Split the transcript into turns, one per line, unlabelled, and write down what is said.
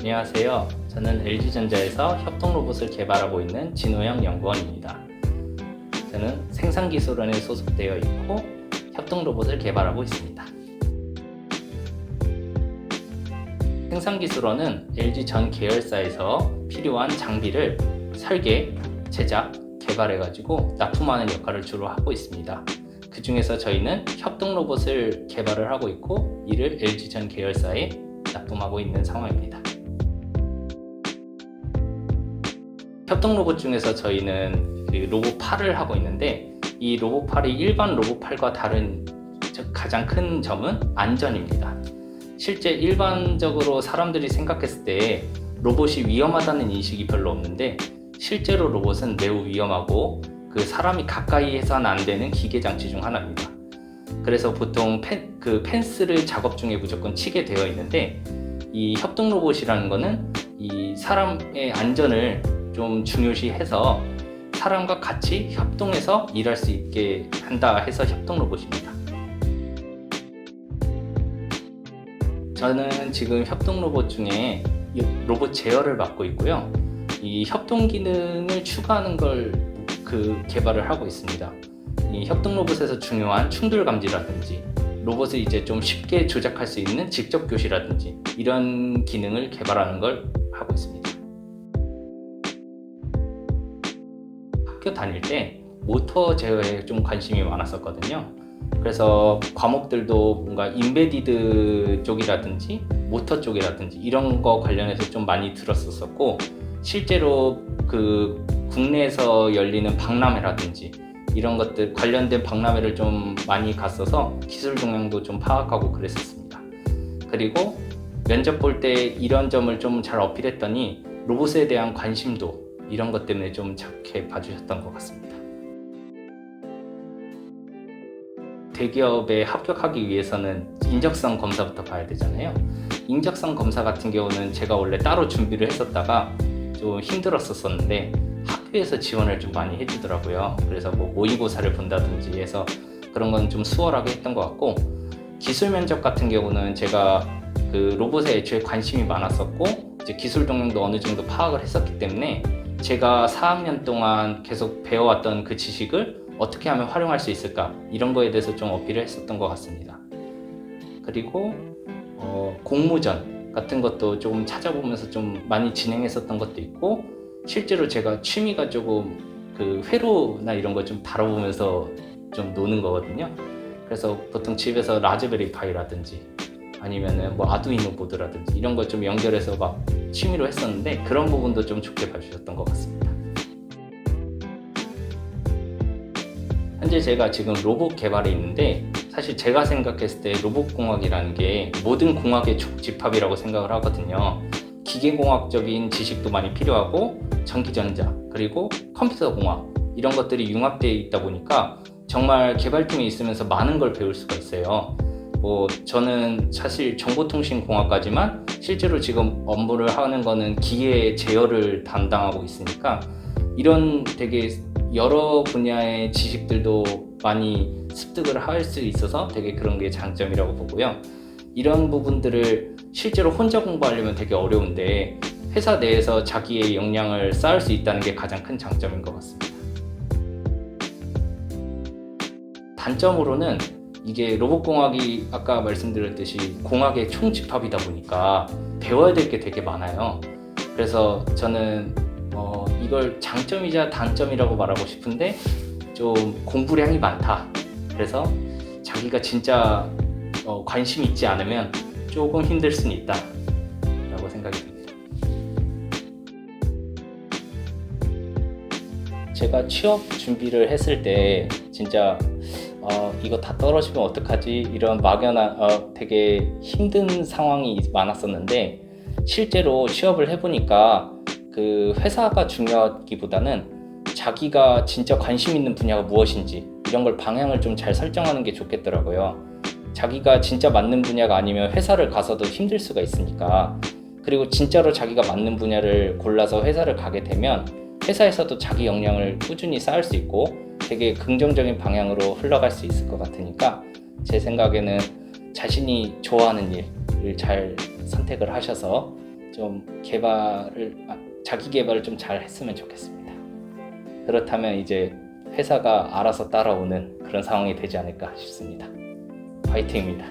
안녕하세요. 저는 LG전자에서 협동 로봇을 개발하고 있는 진호영 연구원입니다. 저는 생산기술원에 소속되어 있고 협동 로봇을 개발하고 있습니다. 생산기술원은 LG 전 계열사에서 필요한 장비를 설계, 제작, 개발해가지고 납품하는 역할을 주로 하고 있습니다. 그 중에서 저희는 협동 로봇을 개발을 하고 있고 이를 LG 전 계열사에 납품하고 있는 상황입니다. 협동 로봇 중에서 저희는 그 로봇 팔을 하고 있는데 이 로봇 팔이 일반 로봇 팔과 다른 저- 가장 큰 점은 안전입니다. 실제 일반적으로 사람들이 생각했을 때 로봇이 위험하다는 인식이 별로 없는데 실제로 로봇은 매우 위험하고 그 사람이 가까이 해서는 안 되는 기계 장치 중 하나입니다. 그래서 보통 펜, 그 펜스를 작업 중에 무조건 치게 되어 있는데 이 협동 로봇이라는 거는 이 사람의 안전을 좀 중요시해서 사람과 같이 협동해서 일할 수 있게 한다 해서 협동 로봇입니다. 저는 지금 협동 로봇 중에 이 로봇 제어를 맡고 있고요. 이 협동 기능을 추가하는 걸 그 개발을 하고 있습니다. 이 협동 로봇에서 중요한 충돌 감지라든지 로봇을 이제 좀 쉽게 조작할 수 있는 직접 교시라든지 이런 기능을 개발하는 걸 하고 있습니다. 학교 다닐 때 모터 제어에 좀 관심이 많았었거든요. 그래서 과목들도 뭔가 인베디드 쪽이라든지 모터 쪽이라든지 이런 거 관련해서 좀 많이 들었었고 실제로 그 국내에서 열리는 박람회라든지 이런 것들 관련된 박람회를 좀 많이 갔어서 기술 동향도 좀 파악하고 그랬었습니다. 그리고 면접 볼 때 이런 점을 좀 잘 어필했더니 로봇에 대한 관심도 이런 것 때문에 좀 좋게 봐주셨던 것 같습니다. 대기업에 합격하기 위해서는 인적성 검사부터 봐야 되잖아요. 인적성 검사 같은 경우는 제가 원래 따로 준비를 했었다가 좀 힘들었었었는데 학교에서 지원을 좀 많이 해주더라고요. 그래서 뭐 모의고사를 본다든지 해서 그런 건 좀 수월하게 했던 것 같고 기술 면접 같은 경우는 제가 그 로봇에 애초에 관심이 많았었고 이제 기술 동향도 어느 정도 파악을 했었기 때문에 제가 4학년 동안 계속 배워왔던 그 지식을 어떻게 하면 활용할 수 있을까 이런 거에 대해서 좀 어필을 했었던 것 같습니다. 그리고 어, 공모전 같은 것도 조금 찾아보면서 좀 많이 진행했었던 것도 있고 실제로 제가 취미가 조금 그 회로나 이런 거 좀 다뤄보면서 좀 노는 거거든요. 그래서 보통 집에서 라즈베리 파이라든지 아니면은 뭐 아두이노 보드라든지 이런 거좀 연결해서 막 취미로 했었는데 그런 부분도 좀 좋게 봐주셨던 것 같습니다. 현재 제가 지금 로봇 개발에 있는데 사실 제가 생각했을 때 로봇 공학이라는 게 모든 공학의 집합이라고 생각을 하거든요. 기계공학적인 지식도 많이 필요하고 전기전자 그리고 컴퓨터 공학 이런 것들이 융합되어 있다 보니까 정말 개발팀에 있으면서 많은 걸 배울 수가 있어요. 뭐 저는 사실 정보통신공학과지만 실제로 지금 업무를 하는 거는 기계 제어를 담당하고 있으니까 이런 되게 여러 분야의 지식들도 많이 습득을 할 수 있어서 되게 그런 게 장점이라고 보고요. 이런 부분들을 실제로 혼자 공부하려면 되게 어려운데 회사 내에서 자기의 역량을 쌓을 수 있다는 게 가장 큰 장점인 것 같습니다. 단점으로는 이게 로봇공학이 아까 말씀드렸듯이 공학의 총집합이다 보니까 배워야 될 게 되게 많아요. 그래서 저는 어, 이걸 장점이자 단점이라고 말하고 싶은데 좀 공부량이 많다. 그래서 자기가 진짜 어, 관심 있지 않으면 조금 힘들 수는 있다. 라고 생각이 듭니다. 제가 취업 준비를 했을 때 진짜 어, 이거 다 떨어지면 어떡하지? 이런 막연한 어, 되게 힘든 상황이 많았었는데 실제로 취업을 해보니까 그 회사가 중요하기보다는 자기가 진짜 관심 있는 분야가 무엇인지 이런 걸 방향을 좀 잘 설정하는 게 좋겠더라고요. 자기가 진짜 맞는 분야가 아니면 회사를 가서도 힘들 수가 있으니까 그리고 진짜로 자기가 맞는 분야를 골라서 회사를 가게 되면 회사에서도 자기 역량을 꾸준히 쌓을 수 있고 되게 긍정적인 방향으로 흘러갈 수 있을 것 같으니까 제 생각에는 자신이 좋아하는 일을 잘 선택을 하셔서 좀 개발을 아, 자기 개발을 좀 잘 했으면 좋겠습니다. 그렇다면 이제 회사가 알아서 따라오는 그런 상황이 되지 않을까 싶습니다. 화이팅입니다.